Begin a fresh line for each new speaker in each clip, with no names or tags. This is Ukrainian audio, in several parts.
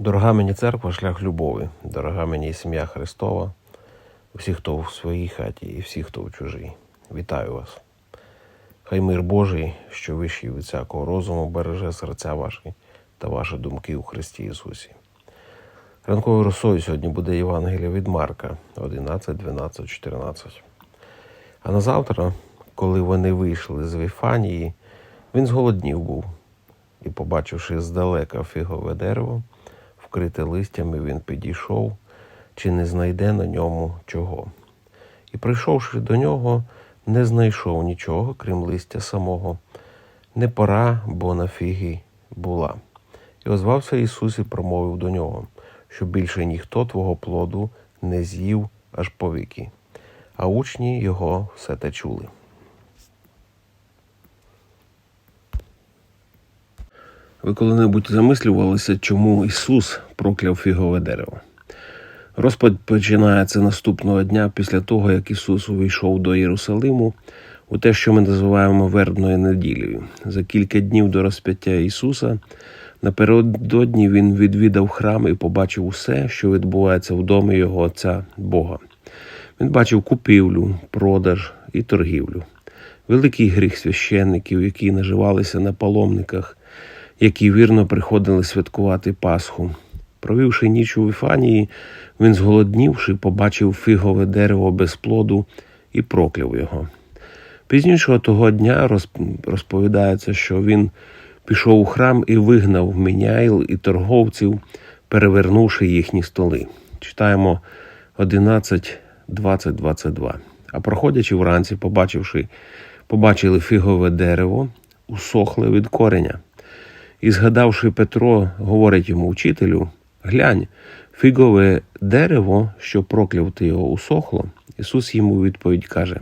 Дорога мені церква, шлях любові, дорога мені сім'я Христова, всі, хто в своїй хаті, і всі, хто в чужій. Вітаю вас. Хай мир Божий, що вищий від всякого розуму, береже серця ваші та ваші думки у Христі Ісусі. Ранковою росою сьогодні буде Євангелія від Марка 11, 12, 14. А на завтра, коли вони вийшли з Віфанії, він зголоднів був. І, побачивши здалека фігове дерево, вкрите листями, він підійшов, чи не знайде на ньому чого. І, прийшовши до нього, не знайшов нічого, крім листя самого. Не пора, бо на фіги була. І озвався Ісус і промовив до нього, що більше ніхто твого плоду не з'їв аж повіки. А учні його все те чули. Ви коли-небудь замислювалися, чому Ісус прокляв фігове дерево? Розпад починається наступного дня після того, як Ісус увійшов до Єрусалиму у те, що ми називаємо вербною неділею. За кілька днів до розп'яття Ісуса напередодні Він відвідав храм і побачив усе, що відбувається в домі Його Отця Бога. Він бачив купівлю, продаж і торгівлю, великий гріх священників, які наживалися на паломниках, які вірно приходили святкувати Пасху. Провівши ніч у Віфанії, він, зголоднівши, побачив фігове дерево без плоду і прокляв його. Пізніше того дня розп- розповідається, що він пішов у храм і вигнав міняйл і торговців, перевернувши їхні столи. Читаємо 11, 20, 22. А проходячи вранці, побачивши, побачили фігове дерево, усохле від кореня. І згадавши Петро, говорить йому учителю: глянь, фігове дерево, що прокляв ти його, усохло. Ісус йому відповідь каже: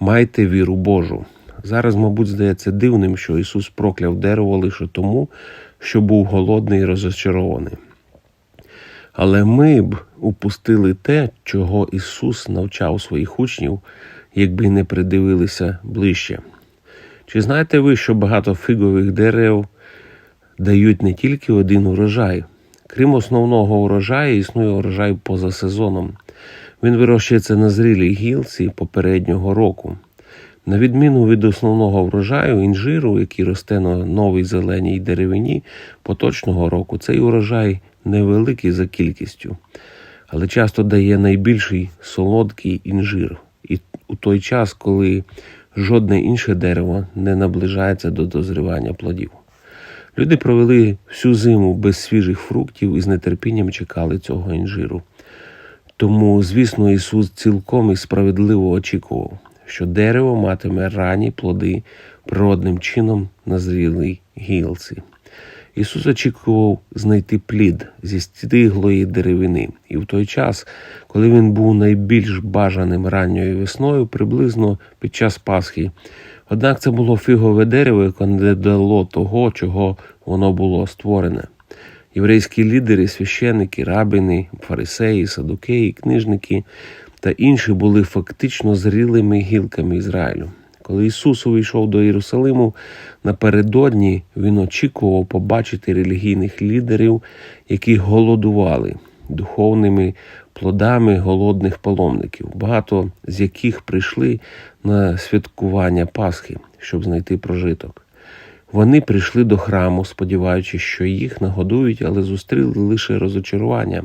Майте віру Божу. Зараз, мабуть, здається дивним, що Ісус прокляв дерево лише тому, що був голодний і розочарований. Але ми б упустили те, чого Ісус навчав своїх учнів, якби не придивилися ближче. Чи знаєте ви, що багато фігових дерев дають не тільки один урожай? Крім основного урожаю, існує урожай поза сезоном. Він вирощується на зрілій гілці попереднього року. На відміну від основного врожаю інжиру, який росте на новій зеленій деревині поточного року, цей урожай невеликий за кількістю, але часто дає найбільший солодкий інжир. І у той час, коли жодне інше дерево не наближається до дозрівання плодів. Люди провели всю зиму без свіжих фруктів і з нетерпінням чекали цього інжиру. Тому, звісно, Ісус цілком і справедливо очікував, що дерево матиме ранні плоди природним чином на зрілій гілці. Ісус очікував знайти плід зі стиглої деревини, і в той час, коли він був найбільш бажаним ранньою весною, приблизно під час Пасхи. Однак це було фігове дерево, яке не дало того, чого воно було створене. Єврейські лідери, священники, рабини, фарисеї, садукеї, книжники та інші були фактично зрілими гілками Ізраїлю. Коли Ісус увійшов до Єрусалиму, напередодні він очікував побачити релігійних лідерів, які голодували духовними плодами голодних паломників, багато з яких прийшли на святкування Пасхи, щоб знайти прожиток. Вони прийшли до храму, сподіваючись, що їх нагодують, але зустріли лише розочарування.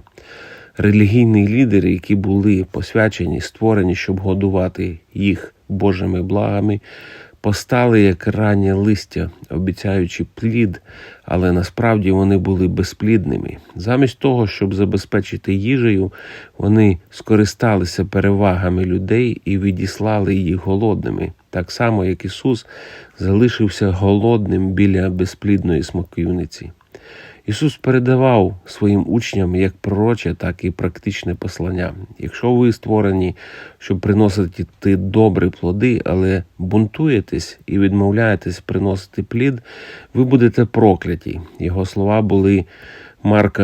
Релігійні лідери, які були посвячені, створені, щоб годувати їх Божими благами, постали як раннє листя, обіцяючи плід, але насправді вони були безплідними. Замість того, щоб забезпечити їжею, вони скористалися перевагами людей і відіслали їх голодними, так само як Ісус залишився голодним біля безплідної смоківниці. Ісус передавав своїм учням як пророче, так і практичне послання. Якщо ви створені, щоб приносити добрі плоди, але бунтуєтесь і відмовляєтесь приносити плід, ви будете прокляті. Його слова були Марка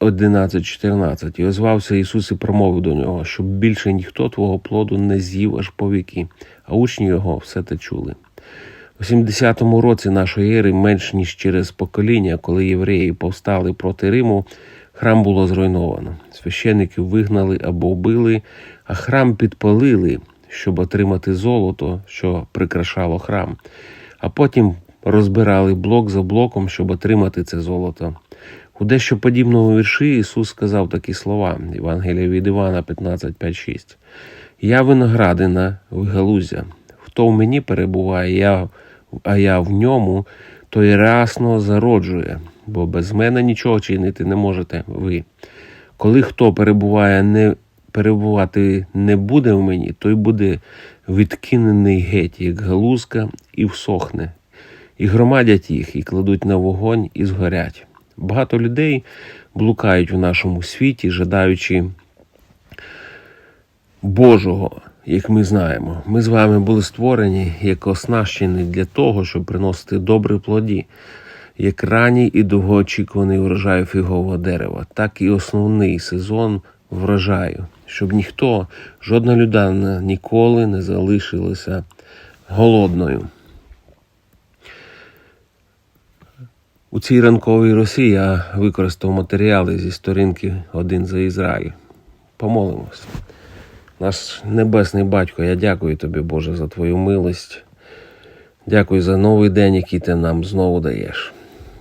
11.14. І озвався Ісус і промовив до нього, щоб більше ніхто твого плоду не з'їв аж по віки, а учні його все те чули. У 70-му році нашої ери, менш ніж через покоління, коли євреї повстали проти Риму, храм було зруйновано. Священників вигнали або вбили, а храм підпалили, щоб отримати золото, що прикрашало храм. А потім розбирали блок за блоком, щоб отримати це золото. У дещо подібному вірші Ісус сказав такі слова Євангелія від Івана 15, 5, 6. Я виноградина, ви галузя. Хто в мені перебуває, я, а я в ньому, той рясно зароджує, бо без мене нічого чинити не можете ви. Коли хто перебуває не перебувати не буде в мені, той буде відкинений геть, як галузка, і всохне, і громадять їх, і кладуть на вогонь, і згорять. Багато людей блукають в нашому світі, жадаючи Божого, як ми знаємо. Ми з вами були створені як оснащені для того, щоб приносити добрі плоді, як ранній і довгоочікуваний врожай фігового дерева, так і основний сезон врожаю, щоб ніхто, жодна людина ніколи не залишилася голодною. У цій ранковій росі я використав матеріали зі сторінки Один за Ізраїль. Помолимось. Наш Небесний Батько, я дякую тобі, Боже, за твою милость. Дякую за новий день, який ти нам знову даєш.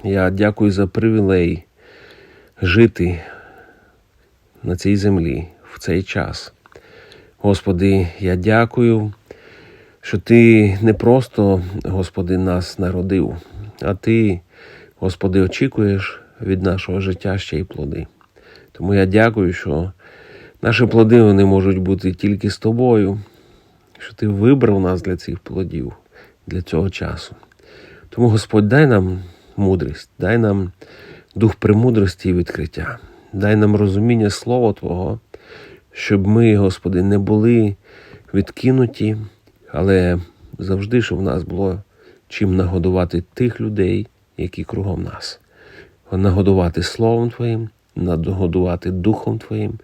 Я дякую за привілей жити на цій землі в цей час. Господи, я дякую, що Ти не просто, Господи, нас народив, а Ти, Господи, очікуєш від нашого життя ще й плоди. Тому я дякую, що наші плоди вони можуть бути тільки з тобою, що ти вибрав нас для цих плодів, для цього часу. Тому, Господь, дай нам мудрість, дай нам дух премудрості і відкриття, дай нам розуміння Слова Твого, щоб ми, Господи, не були відкинуті, але завжди, щоб в нас було чим нагодувати тих людей, які кругом нас. Нагодувати Словом Твоїм, нагодувати Духом Твоїм.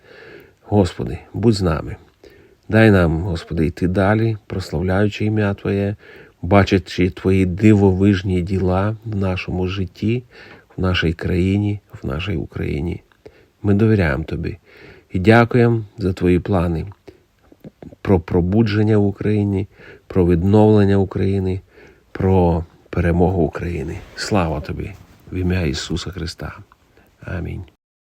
Господи, будь з нами. Дай нам, Господи, йти далі, прославляючи ім'я Твоє, бачачи Твої дивовижні діла в нашому житті, в нашій країні, в нашій Україні. Ми довіряємо Тобі і дякуємо за Твої плани про пробудження в Україні, про відновлення України, про перемогу України. Слава Тобі в ім'я Ісуса Христа. Амінь.